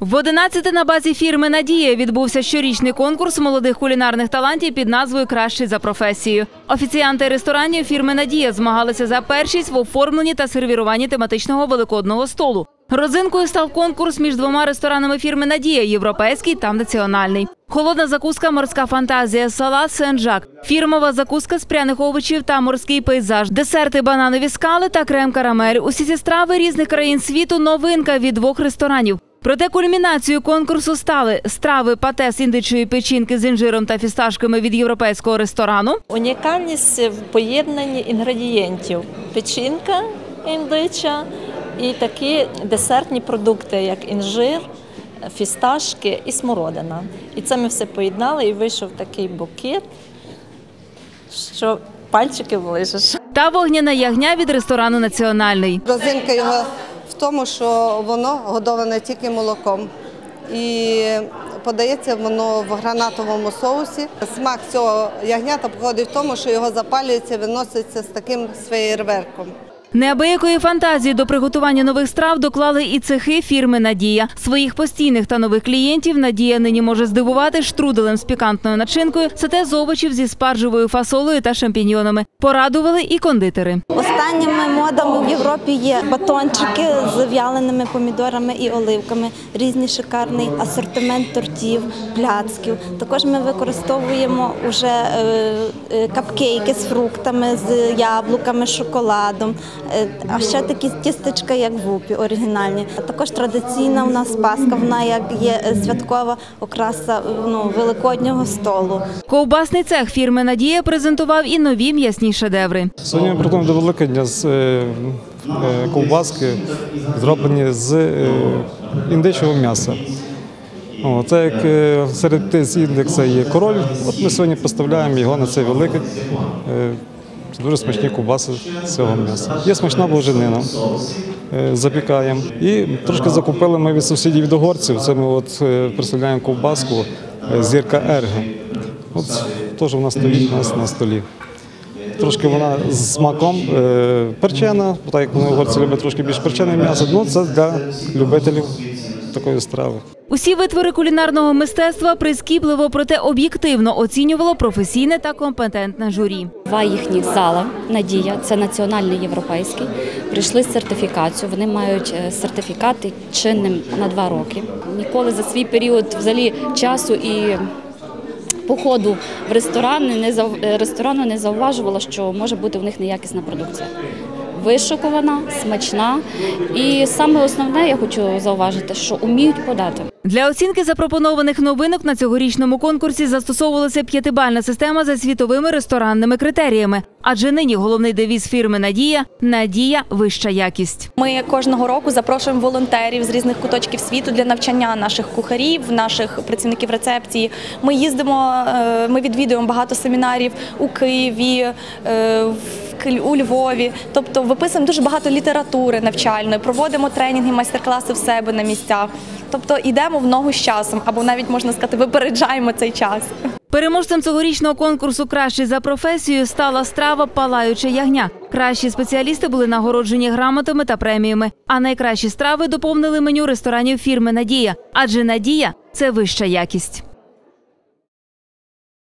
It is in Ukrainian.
В 11 на базі фірми Надія відбувся щорічний конкурс молодих кулінарних талантів під назвою Кращий за професією. Офіціанти ресторанів фірми Надія змагалися за першість в оформленні та сервіруванні тематичного великодного столу. Родзинкою став конкурс між двома ресторанами фірми Надія європейський та національний. Холодна закуска Морська фантазія, салат Сен-Жак, фірмова закуска з пряних овочів та морський пейзаж, десерти бананові скали та крем карамель. Усі ці страви різних країн світу новинка від двох ресторанів. Проте кульмінацією конкурсу стали страви пате з індичої печінки з інжиром та фісташками від європейського ресторану, Унікальність в поєднанні інгредієнтів: печінка індича і такі десертні продукти, як інжир, фісташки і смородина. І це ми все поєднали, і вийшов такий букет, що пальчики влижеш. та вогняна ягня від ресторану Національний. Розинка його в тому, що воно годоване тільки молоком. І подається воно в гранатовому соусі. Смак цього ягнята походить в тому, що його запалюється, виноситься з таким феєрверком. Неабиякої фантазії до приготування нових страв доклали і цехи фірми Надія. Своїх постійних та нових клієнтів Надія нині може здивувати штруделем з пікантною начинкою, сате з овочів зі спаржевою фасолею та шампіньйонами. Порадували і кондитери. Останніми модами в Європі є батончики з в'яленими помідорами і оливками, різний шикарний асортимент тортів, пляцків. Також ми використовуємо уже е, е, капкейки з фруктами, з яблуками, шоколадом. Е, А ще такі тістечка, як вупі, оригінальні. А Також традиційна у нас паска, вона як є е, святкова окраса ну, великоднього столу. Ковбасний цех фірми Надія презентував і нові м'ясні шедеври. Сьогодні ми приготуємо до Великодня з е, е, ковбаски, зроблені з е, індичого м'яса. О, це як е, серед птиць індекса є король. От ми сьогодні поставляємо його на цей великий. Дуже смачні ковбаси з цього м'яса. Є смачна боженина. е, Запікаємо. І трошки закупили ми від сусідів від угорців. Це ми от е, представляємо ковбаску е, зірка Ерге. От теж вона стоїть у нас на столі. Трошки вона з смаком перчена, так як вони угорці люблять трошки більш перчене м'ясо, ну це для любителів такої страви. Усі витвори кулінарного мистецтва прискіпливо, проте об'єктивно оцінювало професійне та компетентне журі. Два їхніх зала Надія, це національний європейський. Прийшли з сертифікацією. Вони мають е, сертифікати чинним на два роки. Ніколи за свій період взагалі часу і походу в ресторани не зав... е, ресторану не зауважувала, що може бути в них неякісна продукція. Вишукувана, смачна, і саме основне я хочу зауважити, що уміють подати. Для оцінки запропонованих новинок на цьогорічному конкурсі застосовувалася п'ятибальна система за світовими ресторанними критеріями. Адже нині головний девіз фірми Надія Надія вища якість. Ми кожного року запрошуємо волонтерів з різних куточків світу для навчання наших кухарів, наших працівників рецепції. Ми їздимо, е, ми відвідуємо багато семінарів у Києві, е, у Львові. Тобто виписуємо дуже багато літератури навчальної, проводимо тренінги, майстер-класи в себе на місцях. Тобто йдемо в ногу з часом, або навіть можна сказати, випереджаємо цей час. Переможцем цьогорічного конкурсу Кращий за професією стала страва Палаюче ягня. Кращі спеціалісти були нагороджені грамотами та преміями. А найкращі страви доповнили меню ресторанів фірми Надія. Адже Надія це вища якість.